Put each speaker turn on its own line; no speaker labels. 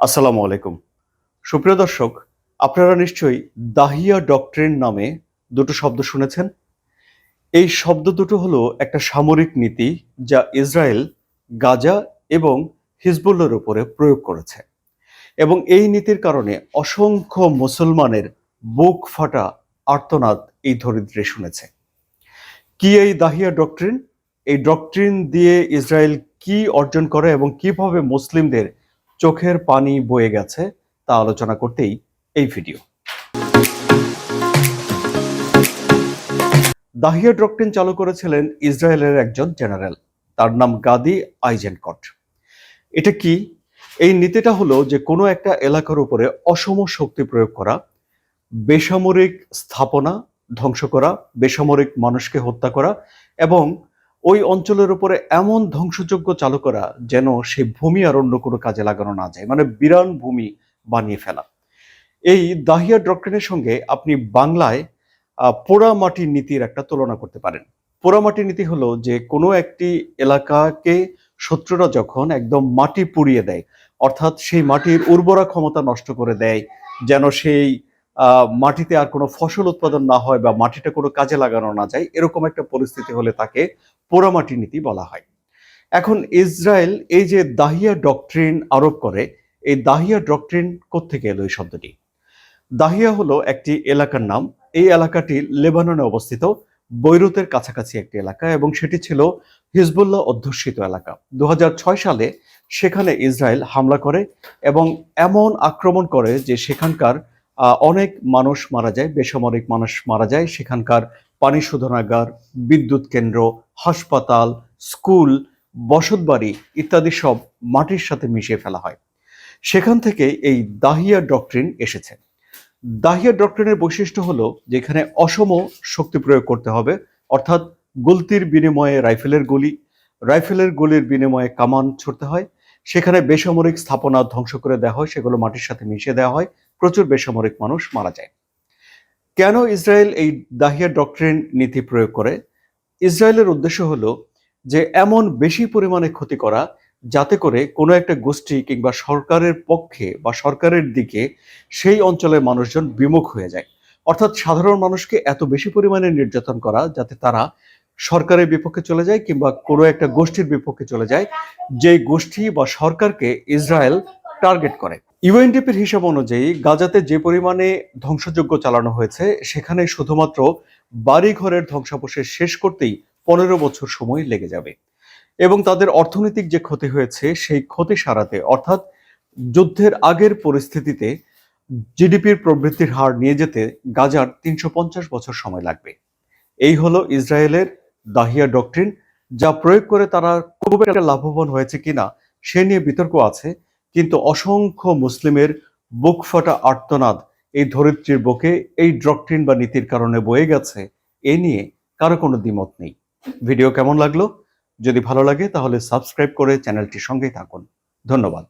আসসালামু আলাইকুম। সুপ্রিয় দর্শক, আপনারা নিশ্চয়ই দাহিয়া ডক্ট্রিন নামে দুটো শব্দ শুনেছেন। এই শব্দ দুটো হলো একটা সামরিক নীতি যা ইসরায়েল, গাজা এবং হিজবুল্লার উপরে প্রয়োগ করেছে। এবং এই নীতির কারণে অসংখ্য মুসলমানের বুক ফাটা আর্তনাদ এই ধরিত্রী শুনেছে। কি এই দাহিয়া ডক্ট্রিন? এই ডক্ট্রিন দিয়ে ইসরায়েল কি অর্জন করে এবং কীভাবে মুসলিমদের চোখের পানি বয়ে গেছে তা আলোচনা করতেই এই ভিডিও। দাহিয়া ডক্ট্রিন চালু করেছিলেন ইসরায়েলের একজন জেনারেল। তার নাম গাদি আইজেনকট। এটা কি? এই নীতিটা হলো যে কোনো একটা এলাকার উপরে অসম শক্তি প্রয়োগ করা, বেসামরিক স্থাপনা ধ্বংস করা, বেসামরিক মানুষকে হত্যা করা এবং ওই অঞ্চলের উপরে এমন ধ্বংসযোগ্য চালু করা যেন সেই ভূমি আর অন্য কোনো কাজে লাগানো না যায় মানে বিরান ভূমি বানিয়ে ফেলা। এই দাহিয়া ডক্ট্রিনের সঙ্গে আপনি বাংলায় পোড়ামাটির নীতির একটা তুলনা করতে পারেন। পোড়ামাটির নীতি হলো যে কোনো একটি এলাকাকে শত্রুরা যখন একদম মাটি পুড়িয়ে দেয়, অর্থাৎ সেই মাটির উর্বরা ক্ষমতা নষ্ট করে দেয়, যেন সেই মাটিতে আর কোনো ফসল উৎপাদন না হয় বা মাটিটা কোনো কাজে লাগানো না যায়, এরকম একটা পরিস্থিতি হলে তাকে পোড়ামাটি নীতি বলা হয়। এখন ইসরায়েল এই যে দাহিয়া ডক্ট্রিন আরোপ করে, এই দাহিয়া ডক্ট্রিন কোত্থেকে এলো এই শব্দটি? দাহিয়া হলো একটি এলাকার নাম। এই এলাকাটি লেবাননে অবস্থিত, বৈরুতের কাছাকাছি একটি এলাকা এবং সেটি ছিল হিজবুল্লাহ অধ্যুষিত এলাকা। দু হাজার ছয় সালে সেখানে ইসরায়েল হামলা করে এবং এমন আক্রমণ করে যে সেখানকার অনেক মানুষ মারা যায়, বেসামরিক মানুষ মারা যায়, সেখানকার পানি শোধনাগার বিদ্যুৎ কেন্দ্র, হাসপাতাল, স্কুল, বসতবাড়ি ইত্যাদি সব মাটির সাথে মিশিয়ে ফেলা হয়। সেখান থেকে এই দাহিয়া ডক্ট্রিন এসেছে। দাহিয়া ডক্ট্রিনের বৈশিষ্ট্য হলো যেখানে অসম শক্তি প্রয়োগ করতে হবে, অর্থাৎ গুলতির বিনিময়ে রাইফেলের গুলি, রাইফেলের গুলির বিনিময়ে কামান ছুটতে হয়, সেখানে বেসামরিক স্থাপনা ধ্বংস করে দেওয়া হয়, সেগুলো মাটির সাথে মিশিয়ে দেওয়া হয়, প্রচুর বেসামরিক মানুষ মারা যায়। কেন ইসরায়েল এই দাহিয়া ডক্ট্রিন নীতি প্রয়োগ করে? ইসরায়েলের উদ্দেশ্য হলো যে এমন বেশি পরিমাণে ক্ষতি করা যাতে করে কোনো একটা গোষ্ঠী কিংবা সরকারের পক্ষে বা সরকারের দিকে সেই অঞ্চলের মানুষজন বিমুখ হয়ে যায়। অর্থাৎ সাধারণ মানুষকে এত বেশি পরিমাণে নির্যাতন করা যাতে তারা সরকারের বিপক্ষে চলে যায় কিংবা কোনো একটা গোষ্ঠীর বিপক্ষে চলে যায় যে গোষ্ঠী বা সরকারকে ইসরায়েল টার্গেট করে। ইউএনডিপির হিসাব অনুযায়ী গাজাতে যে পরিমাণে ধ্বংসযজ্ঞ চালানো হয়েছে, সেখানে শুধুমাত্র বাড়িঘরের ধ্বংসাবশেষ শেষ করতেই পনেরো বছর সময় লেগে যাবে। এবং তাদের অর্থনৈতিক যে ক্ষতি হয়েছে, সেই ক্ষতি সারাতে, অর্থাৎ যুদ্ধের আগের পরিস্থিতিতে জিডিপির প্রবৃদ্ধির হার নিয়ে যেতে গাজার তিনশো পঞ্চাশ বছর সময় লাগবে। এই হলো ইসরায়েলের দাহিয়া ডক্ট্রিন, যা প্রয়োগ করে তারা খুব একটা লাভবান হয়েছে কিনা, সে নিয়ে বিতর্ক আছে। কিন্তু অসংখ্য মুসলিমের বুক ফাটা আর্তনাদ এই ধরিত্রীর বুকে, এই ড্রকট্রিন বা নীতির কারণে বয়ে গেছে, এ নিয়ে কারও কোনো দ্বিমত নেই। ভিডিও কেমন লাগল? যদি ভালো লাগে তাহলে সাবস্ক্রাইব করে চ্যানেলটির সঙ্গেই থাকুন। ধন্যবাদ।